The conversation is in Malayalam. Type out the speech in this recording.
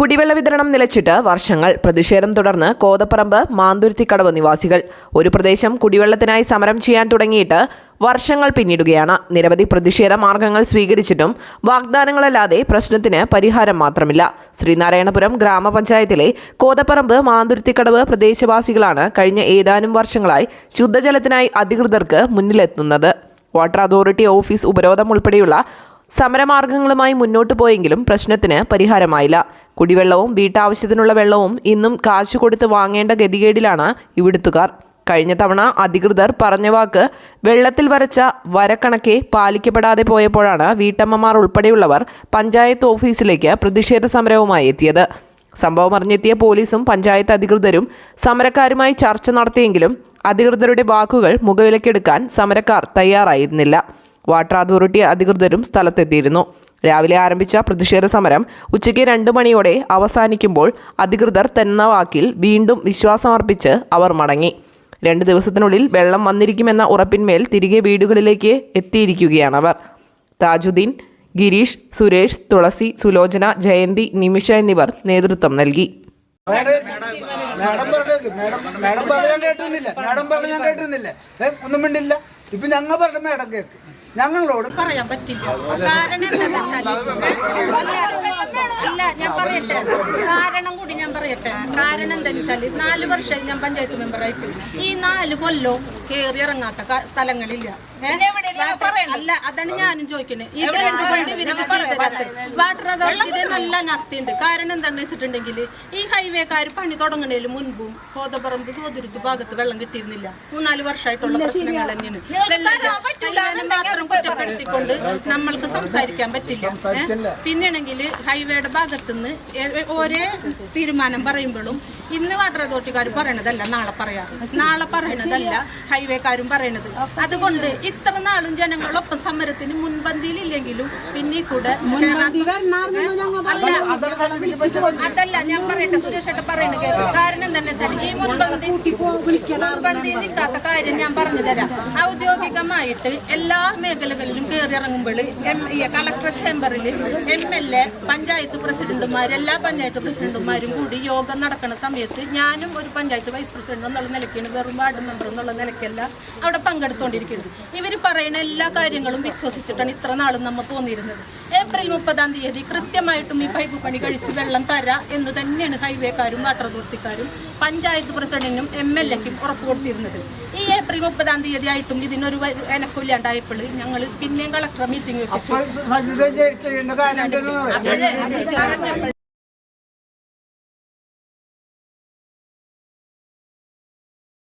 കുടിവെള്ള വിതരണം നിലച്ചിട്ട് വർഷങ്ങൾ. പ്രതിഷേധം തുടർന്ന് കോതപ്പറമ്പ് മാന്തുരുത്തിക്കടവ് നിവാസികൾ. ഒരു പ്രദേശം കുടിവെള്ളത്തിനായി സമരം ചെയ്യാൻ തുടങ്ങിയിട്ട് വർഷങ്ങൾ പിന്നിടുകയാണ്. നിരവധി പ്രതിഷേധ മാർഗങ്ങൾ സ്വീകരിച്ചിട്ടും വാഗ്ദാനങ്ങളല്ലാതെ പ്രശ്നത്തിന് പരിഹാരം മാത്രമില്ല. ശ്രീനാരായണപുരം ഗ്രാമപഞ്ചായത്തിലെ കോതപ്പറമ്പ് മാന്തുരുത്തിക്കടവ് പ്രദേശവാസികളാണ് കഴിഞ്ഞ ഏതാനും വർഷങ്ങളായി ശുദ്ധജലത്തിനായി അധികൃതർക്ക് മുന്നിലെത്തുന്നത്. വാട്ടർ അതോറിറ്റി ഓഫീസ് ഉപരോധം ഉൾപ്പെടെയുള്ള സമരമാർഗങ്ങളുമായി മുന്നോട്ടു പോയെങ്കിലും പ്രശ്നത്തിന് പരിഹാരമായില്ല. കുടിവെള്ളവും വീട്ടാവശ്യത്തിനുള്ള വെള്ളവും ഇന്നും കാശ് കൊടുത്ത് വാങ്ങേണ്ട ഗതികേടിലാണ് ഇവിടുത്തുകാർ. കഴിഞ്ഞ തവണ അധികൃതർ പറഞ്ഞ വാക്ക് വെള്ളത്തിൽ വരച്ച വരക്കണക്കെ പാലിക്കപ്പെടാതെ പോയപ്പോഴാണ് വീട്ടമ്മമാർ ഉൾപ്പെടെയുള്ളവർ പഞ്ചായത്ത് ഓഫീസിലേക്ക് പ്രതിഷേധ സമരവുമായി എത്തിയത്. സംഭവം അറിഞ്ഞെത്തിയ പോലീസും പഞ്ചായത്ത് അധികൃതരും സമരക്കാരുമായി ചർച്ച നടത്തിയെങ്കിലും അധികൃതരുടെ വാക്കുകൾ മുഖവിലക്കെടുക്കാൻ സമരക്കാർ തയ്യാറായിരുന്നില്ല. വാട്ടർ അതോറിറ്റി അധികൃതരും സ്ഥലത്തെത്തിയിരുന്നു. രാവിലെ ആരംഭിച്ച പ്രതിഷേധ സമരം ഉച്ചയ്ക്ക് രണ്ട് മണിയോടെ അവസാനിക്കുമ്പോൾ അധികൃതർ തന്ന വാക്കിൽ വീണ്ടും വിശ്വാസമർപ്പിച്ച് അവർ മടങ്ങി. രണ്ട് ദിവസത്തിനുള്ളിൽ വെള്ളം വന്നിരിക്കുമെന്ന ഉറപ്പിന്മേൽ തിരികെ വീടുകളിലേക്ക് എത്തിയിരിക്കുകയാണവർ. താജുദ്ദീൻ ഗിരീഷ് സുരേഷ് തുളസി സുലോചന ജയന്തി നിമിഷ എന്നിവർ നേതൃത്വം നൽകി. ഞാൻ കേട്ടിരുന്നില്ല. ഒന്നും മിണ്ടില്ല. ഇപ്പൊ ഞങ്ങൾ പറഞ്ഞ മാഡം കേക്ക്. ഞങ്ങളോട് പറയാൻ പറ്റില്ല. കാരണം അല്ല ഞാൻ പറയട്ടെ. കാരണം കൂടി ഞാൻ പറയട്ടെ. കാരണം എന്താണെന്ന് വെച്ചാൽ നാല് വർഷമായി ഞാൻ പഞ്ചായത്ത് മെമ്പറായിട്ട് ഈ നാല് കൊല്ലവും കേറി ഇറങ്ങാത്ത സ്ഥലങ്ങളില്ല? അല്ല അതാണ് ഞാനും ചോദിക്കുന്നത് ചെയ്തത് വാട്ടർ അതോറിറ്റിയുടെ നല്ല നസ്തിയുണ്ട് കാരണം എന്താണെന്ന് വെച്ചിട്ടുണ്ടെങ്കിൽ ഈ ഹൈവേക്കാർ പണി തുടങ്ങുന്നതിന് മുൻപും കോതപ്പറമ്പ് കോതുരുത്ത് ഭാഗത്ത് വെള്ളം കിട്ടിയിരുന്നില്ല. മൂന്നാൽ വർഷമായിട്ടുള്ള പ്രശ്നങ്ങൾ തന്നെയാണ്. കുറ്റപ്പെടുത്തിക്കൊണ്ട് നമ്മൾക്ക് സംസാരിക്കാൻ പറ്റില്ല? പിന്നെയാണെങ്കിൽ ഹൈവേയുടെ ഭാഗത്തുനിന്ന് നിന്ന് ഒരേ തീരുമാനം പറയുമ്പോഴും ഇന്ന് വാട്ടർ അതോറിറ്റിക്കാർ പറയണതല്ല നാളെ പറയാറ്. നാളെ പറയണതല്ല ഹൈവേക്കാരും പറയണത്. അതുകൊണ്ട് ഇത്ര നാളും ജനങ്ങളൊപ്പം സമരത്തിന് മുൻപന്തിയിലില്ലെങ്കിലും പിന്നെ കൂടെ അല്ല അതല്ല ഞാൻ പറയട്ടെ സുരേഷ് പറയണത് പറയുന്നത് കേട്ടോ കാരണം വെച്ചാൽ ഈ മുൻപന്തി കാര്യം ഞാൻ പറഞ്ഞു തരാം. ഔദ്യോഗികമായിട്ട് എല്ലാ മേഖലകളിലും കയറി ഇറങ്ങുമ്പോൾ എം കളക്ടർ ചേംബറിൽ എം എൽ എ പഞ്ചായത്ത് പ്രസിഡന്റുമാർ എല്ലാ പഞ്ചായത്ത് പ്രസിഡന്റുമാരും കൂടി യോഗം നടക്കുന്ന സമയത്ത് ഞാനും ഒരു പഞ്ചായത്ത് വൈസ് പ്രസിഡന്റ് എന്നുള്ള നിലയ്ക്കാണ് വെറും വാർഡ് മെമ്പർ എന്നുള്ള നിലയ്ക്കല്ല അവിടെ പങ്കെടുത്തുകൊണ്ടിരിക്കുന്നത് ഇവർ പറയുന്ന എല്ലാ കാര്യങ്ങളും വിശ്വസിച്ചിട്ടാണ് ഇത്ര നാളും നമ്മൾ പോന്നിരുന്നത്. ഏപ്രിൽ മുപ്പതാം തീയതി കൃത്യമായിട്ടും ഈ പൈപ്പ് പണി കഴിച്ച് വെള്ളം തരാ എന്ന് തന്നെയാണ് ഹൈവേക്കാരും വാട്ടർ അതോറിറ്റിക്കാരും പഞ്ചായത്ത് പ്രസിഡന്റിനും എം എൽ എക്കും ഉറപ്പ് കൊടുത്തിരുന്നത് ഈ ഏപ്രിൽ മുപ്പതാം തീയതി ആയിട്ടും ഇതിനൊരു എനക്കില്ലാണ്ടായപ്പോൾ ഞങ്ങൾ പിന്നെയും കളക്ടർ മീറ്റിംഗ് വെച്ചു.